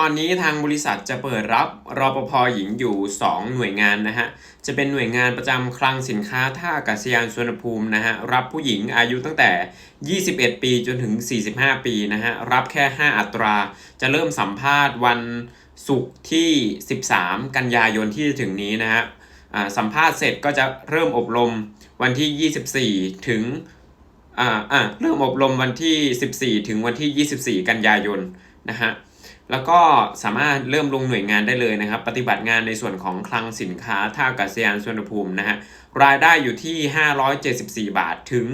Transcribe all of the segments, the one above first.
ตอนนี้ทางบริษัทจะเปิดรับรปภหญิงอยู่ 2 หน่วยงานนะฮะ จะเป็นหน่วยงานประจำคลังสินค้าท่าอากาศยานสุวรรณภูมินะฮะ รับผู้หญิงอายุตั้งแต่ 21 ปีจนถึง 45 ปีนะฮะ รับแค่ 5 อัตรา จะเริ่มสัมภาษณ์วันศุกร์ที่ 13 กันยายนที่จะถึงนี้นะฮะอ่าสัมภาษณ์เสร็จก็จะเริ่มอบรมวันที่ 24 ถึงอ่าอ่าเริ่มอบรมวันที่ 14 ถึงวันที่ 24 กันยายนนะฮะ แล้วก็สามารถเริ่มลงหน่วยงานได้เลยนะครับ ปฏิบัติงานในส่วนของคลังสินค้าท่าอากาศยานสุวรรณภูมินะฮะรายได้อยู่ที่ 574 บาทถึง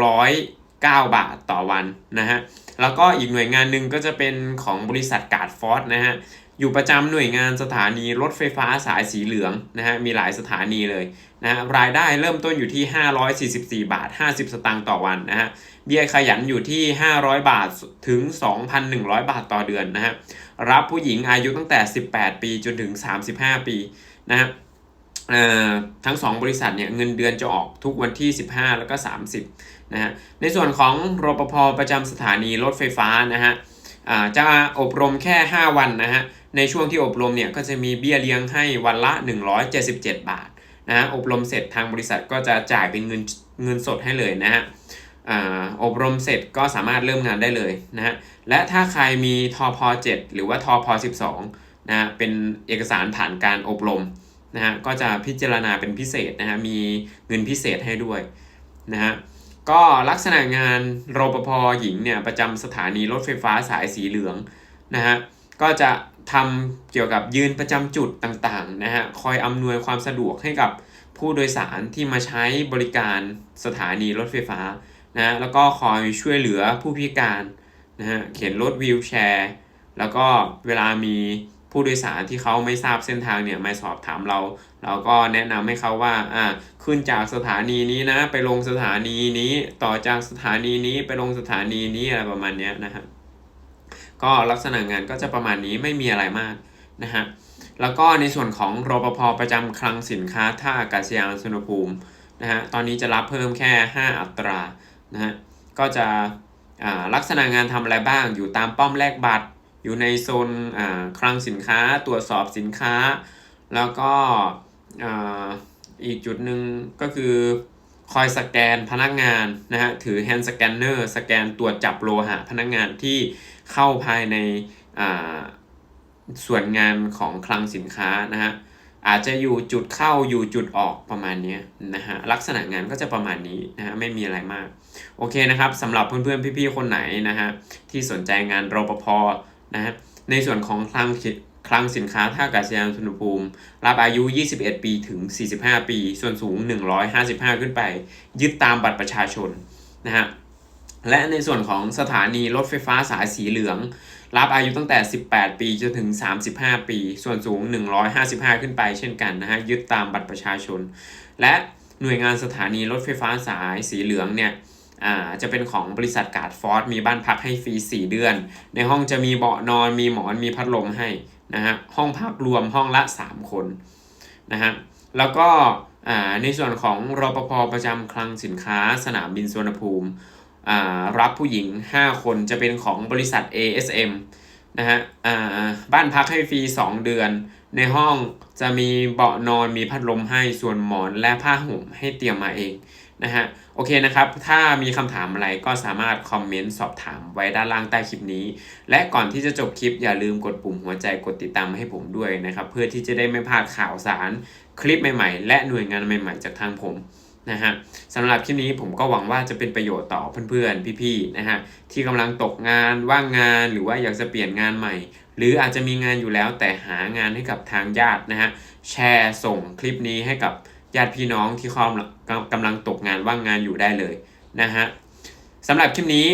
609 บาทต่อวันนะฮะแล้วก็อีกหน่วยงานหนึ่งก็จะเป็นของบริษัทกาดฟอสนะฮะ อยู่ประจำหน่วยงานสถานีรถไฟฟ้าสายสีเหลืองนะฮะมีหลายสถานีเลยนะฮะรายได้เริ่มต้นอยู่ที่ 544 บาท 50 สตางค์ต่อวันนะฮะเบี้ยขยันอยู่ที่ 500 บาทถึง 2,100 บาทต่อเดือนนะฮะรับผู้หญิงอายุตั้งแต่ 18 ปีจนถึง 35 ปีนะฮะทั้ง 2 บริษัทเนี่ยเงินเดือนจะออกทุกวันที่ 15 แล้วก็ 30นะฮะในส่วนของรปภประจำสถานีรถไฟฟ้านะฮะ จะอบรมแค่ 5 วันนะฮะ ในช่วงที่อบรมเนี่ยก็จะมีเบี้ยเลี้ยงให้วันละ 177 บาทนะฮะ อบรมเสร็จทางบริษัทก็จะจ่ายเป็นเงินเงินสดให้เลยนะฮะอบรมเสร็จก็สามารถเริ่มงานได้เลยนะฮะ และถ้าใครมีทอพ7หรือว่าทอพ12นะฮะ เป็นเอกสารผ่านการอบรมนะฮะ ก็จะพิจารณาเป็นพิเศษนะฮะ มีเงินพิเศษให้ด้วยนะฮะ ก็ลักษณะงานรปภหญิงเนี่ยประจำสถานีรถไฟฟ้าสายสีเหลืองนะฮะก็จะทำเกี่ยวกับยืนประจำจุดต่างๆนะฮะคอยอำนวยความสะดวกให้กับผู้โดยสารที่มาใช้บริการสถานีรถไฟฟ้านะะแล้วก็คอยช่วยเหลือผู้พิการนะฮะเข็นรถวีลแชร์ แล้วก็เวลามี ผู้โดยสารที่เขาไม่ทราบเส้นทางเนี่ยมาสอบถามเรา เราก็แนะนำให้เขาว่าอ่าขึ้นจากสถานีนี้นะ ไปลงสถานีนี้ต่อจากสถานีนี้ไปลงสถานีนี้อะไรประมาณเนี้ยนะฮะก็ลักษณะงานก็จะประมาณนี้ไม่มีอะไรมากนะฮะแล้วก็ในส่วนของรปภประจำคลังสินค้าท่าอากาศยานสุวรรภูมินะฮะตอนนี้จะรับเพิ่มแค่ 5 อัตรานะฮะก็จะลักษณะงานทำอะไรบ้างอยู่ตามป้อมแลกบัตร อยู่ในโซนคลังสินค้าตรวจสอบสินค้า แล้วก็อีกจุดหนึ่งก็คือคอยสแกนพนักงานนะฮะถือแฮนด์สแกนเนอร์สแกนตรวจจับโลหะพนักงานที่เข้าภายในส่วนงานของคลังสินค้านะฮะอาจจะอยู่จุดเข้าอยู่จุดออกประมาณนี้นะฮะลักษณะงานก็จะประมาณนี้นะฮะไม่มีอะไรมาก โอเคนะครับสำหรับเพื่อนๆ พี่ๆ คนไหนนะฮะที่สนใจงานรปภ นะฮะในส่วนของคลังคลังสินค้าท่าอากาศยานสุวรรณภูมิ รับอายุ 21 ปีถึง 45 ปี ส่วนสูง 155 ขึ้นไป ยึดตามบัตรประชาชนนะฮะและในส่วนของสถานีรถไฟฟ้าสายสีเหลือง รับอายุตั้งแต่ 18 ปีจนถึง 35 ปี ส่วนสูง 155 ขึ้นไปเช่นกันนะฮะยึดตามบัตรประชาชน และหน่วยงานสถานีรถไฟฟ้าสายสีเหลืองเนี่ย จะเป็นของบริษัทการ์ดฟอร์ดมีบ้านพักให้ฟรี 4 เดือน ในห้องจะมีเบาะนอนมีหมอนมีพัดลมให้นะฮะห้องพักรวมห้องละ 3 คนนะฮะแล้วก็ในส่วนของรปภประจำคลังสินค้าสนามบินสุวรรณภูมิรับผู้หญิง 5 คนจะเป็นของบริษัท ASM นะฮะบ้านพักให้ฟรี 2 เดือน ในห้องจะมีเบาะนอนมีพัดลมให้ส่วนหมอนและผ้าห่มให้เตรียมมาเอง นะฮะโอเคนะครับ ถ้ามีคำถามอะไรก็สามารถคอมเมนต์สอบถามไว้ด้านล่างใต้คลิปนี้ และก่อนที่จะจบคลิปอย่าลืมกดปุ่มหัวใจกดติดตามให้ผมด้วยนะครับ เพื่อที่จะได้ไม่พลาดข่าวสารคลิปใหม่ๆ และหน่วยงานใหม่ๆ จากทางผมนะฮะสำหรับคลิปนี้ผมก็หวังว่าจะเป็นประโยชน์ต่อเพื่อนๆ พี่ๆนะฮะที่กำลังตกงานว่างงานหรือว่าอยากจะเปลี่ยนงานใหม่ หรืออาจจะมีงานอยู่แล้วแต่หางานให้กับทางญาตินะฮะแชร์ส่งคลิปนี้ให้กับ ญาติพี่น้องที่เขากำลังตกงานว่างงานอยู่ได้เลยนะฮะสำหรับคลิปนี้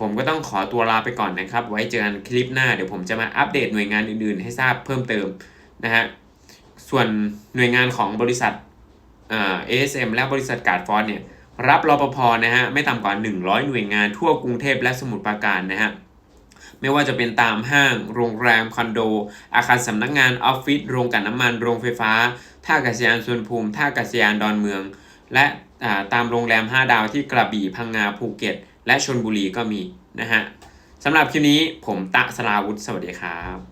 ผมก็ต้องขอตัวลาไปก่อนนะครับ ไว้เจอกันคลิปหน้าเดี๋ยวผมจะมาอัปเดตหน่วยงานอื่นๆ ให้ทราบเพิ่มเติมนะฮะส่วนหน่วยงานของบริษัทเอสเอ็มและบริษัทการ์ดฟอร์เนี่ยรับรอปภนะฮะไม่ต่ำกว่า 100 หน่วยงานทั่วกรุงเทพและสมุทรปราการนะฮะไม่ว่าจะเป็นตามห้าง โรงแรม คอนโด อาคารสำนักงงาน ออฟฟิศ โรงกลั่นน้ำมัน โรงไฟฟ้า ท่าอากาศยานสุวรรณภูมิ ท่าอากาศยานดอนเมือง และตามโรงแรม 5 ดาวที่กระบี่พังงาภูเก็ต และชนบุรีก็มีนะฮะสำหรับคลิปนี้ผมตะสลาวุธสวัสดีครับ